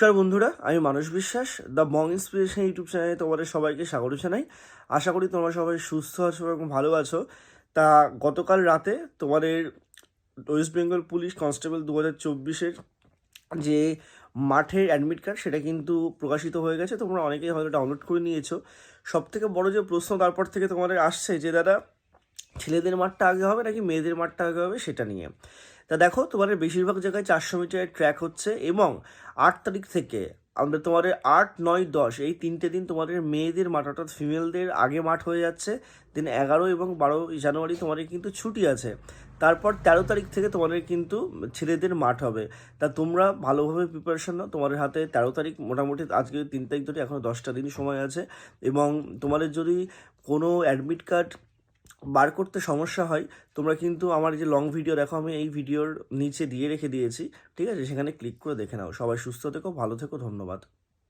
নমস্কার বন্ধুরা, আমি মানুষ বিশ্বাস দ্য বং ইন্সপিরেশন ইউটিউব চ্যানেলে তোমাদের সবাইকে স্বাগত জানাই। আশা করি তোমরা সবাই সুস্থ আছো এবং ভালো আছো। তা গতকাল রাতে তোমাদের ওয়েস্ট বেঙ্গল পুলিশ কনস্টেবল দু হাজার চব্বিশের যে মাঠের অ্যাডমিট কার্ড সেটা কিন্তু প্রকাশিত হয়ে গেছে। তোমরা অনেকেই হয়তো ডাউনলোড করে নিয়েছো। সব থেকে বড় যে প্রশ্ন, তারপর থেকে তোমাদের আসছে যে, দাদা ছেলেদের মাঠটা আগে হবে নাকি মেয়েদের মাঠটা আগে হবে সেটা নিয়ে? তা দেখো, তোমাদের বেশিরভাগ জায়গায় চারশো মিটারের ট্র্যাক হচ্ছে এবং আট তারিখ থেকে আমরা তোমাদের আট, নয়, দশ এই তিনটে দিন তোমাদের মেয়েদের মাঠ অর্থাৎ ফিমেলদের আগে মাঠ হয়ে যাচ্ছে। দিন এগারো এবং বারো জানুয়ারি তোমাদের কিন্তু ছুটি আছে। তারপর তেরো তারিখ থেকে তোমাদের কিন্তু ছেলেদের মাঠ হবে। তা তোমরা ভালোভাবে প্রিপারেশন নাও। তোমাদের হাতে তেরো তারিখ মোটামুটি আজকে তিন তারিখ ধরে এখনও দশটা দিন সময় আছে এবং তোমাদের যদি কোনো অ্যাডমিট কার্ড বার করতে সমস্যা হয়, তোমরা কিন্তু আমার যে লং ভিডিও দেখো, আমি এই ভিডিওর নিচে দিয়ে রেখে দিয়েছি, ঠিক আছে? সেখানে ক্লিক করে দেখে নাও। সবাই সুস্থ থেকো, ভালো থেকো, ধন্যবাদ।